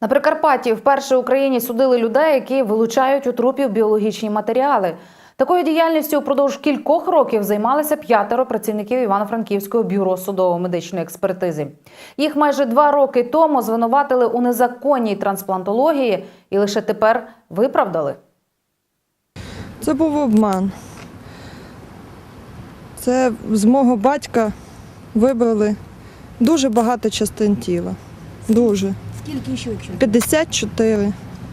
На Прикарпатті вперше в Україні судили людей, які вилучають у трупів біологічні матеріали. Такою діяльністю впродовж кількох років займалися п'ятеро працівників Івано-Франківського бюро судово-медичної експертизи. Їх майже два роки тому звинуватили у незаконній трансплантології і лише тепер виправдали. Це був обман. Це з мого батька вибрали дуже багато частин тіла. Дуже. Скільки щочів? 54.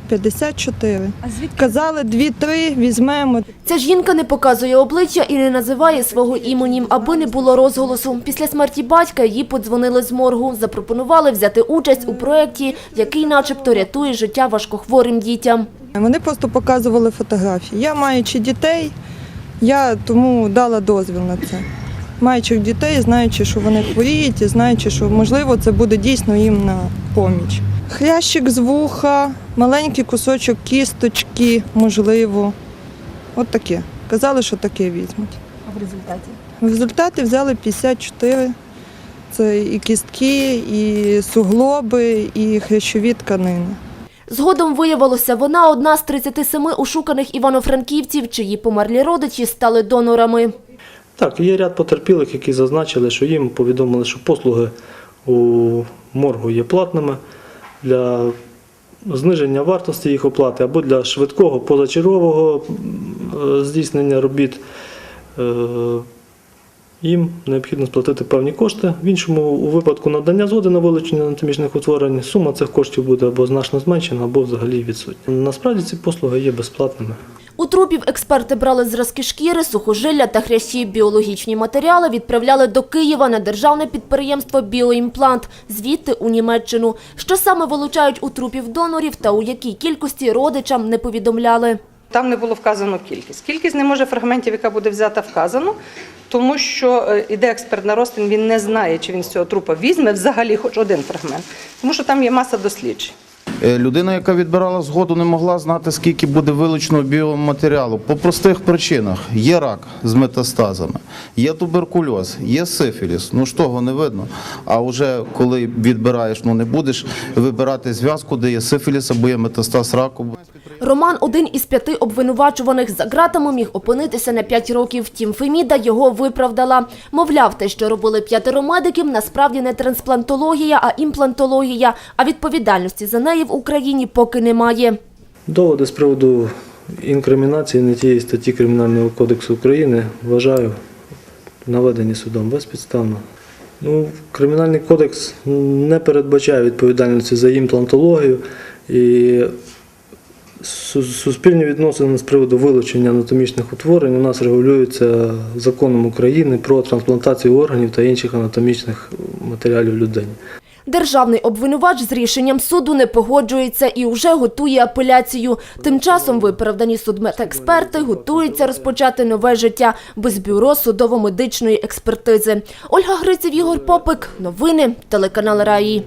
54. А звідки? Казали, дві-три візьмемо. Ця жінка не показує обличчя і не називає свого імені, аби не було розголосу. Після смерті батька їй подзвонили з моргу, запропонували взяти участь у проєкті, який начебто рятує життя важкохворим дітям. Вони просто показували фотографії. Я маючи дітей, я тому дала дозвіл на це. Маючи дітей, знаючи, що вони хворіють, і знаючи, що можливо це буде дійсно їм на поміч. Хрящик з вуха, маленький кусочок кісточки, можливо. От таке. Казали, що таке візьмуть. А в результаті? В результаті взяли 54. Це і кістки, і суглоби, і хрящові тканини. Згодом виявилося, вона одна з 37 ушуканих івано-франківців, чиї померлі родичі стали донорами. Так, є ряд потерпілих, які зазначили, що їм повідомили, що послуги у моргу є платними для зниження вартості їх оплати або для швидкого позачергового здійснення робіт. Е, Їм необхідно сплатити певні кошти. В іншому у випадку надання згоди на вилучення анатомічних утворень сума цих коштів буде або значно зменшена, або взагалі відсутня. Насправді ці послуги є безплатними. Трупів експерти брали зразки шкіри, сухожилля та хрящі. Біологічні матеріали відправляли до Києва на державне підприємство «Біоімплант», звідти у Німеччину. Що саме вилучають у трупів донорів та у якій кількості родичам не повідомляли. Там не було вказано кількість. Кількість не може фрагментів, яка буде взята, вказано, тому що е, іде експертний розтин, він не знає, чи він з цього трупа візьме взагалі хоч один фрагмент, тому що там є маса досліджень. Е, Людина, яка відбирала згоду, не могла знати, скільки буде вилучено біоматеріалу. По простих причинах. Є рак з метастазами, є туберкульоз, є сифіліс. Ну ж того не видно. А вже коли відбираєш, ну не будеш вибирати зв'язку, де є сифіліс або є метастаз раку. Роман – один із п'яти обвинувачуваних. За ґратами міг опинитися на п'ять років. Втім, Феміда його виправдала. Мовляв, те, що робили п'ятеро медиків, насправді не трансплантологія, а імплантологія. А відповідальності за неї в Україні поки немає. Доводи з приводу інкримінації не тієї статті Кримінального кодексу України вважаю наведені судом безпідставно. Ну, Кримінальний кодекс не передбачає відповідальності за імплантологію і суспільні відносини з приводу вилучення анатомічних утворень у нас регулюються законом України про трансплантацію органів та інших анатомічних матеріалів людині. Державний обвинувач з рішенням суду не погоджується і вже готує апеляцію. Тим часом виправдані судмедексперти готуються розпочати нове життя без бюро судово-медичної експертизи. Ольга Гриців, Ігор Попик. Новини. Телеканал Раї.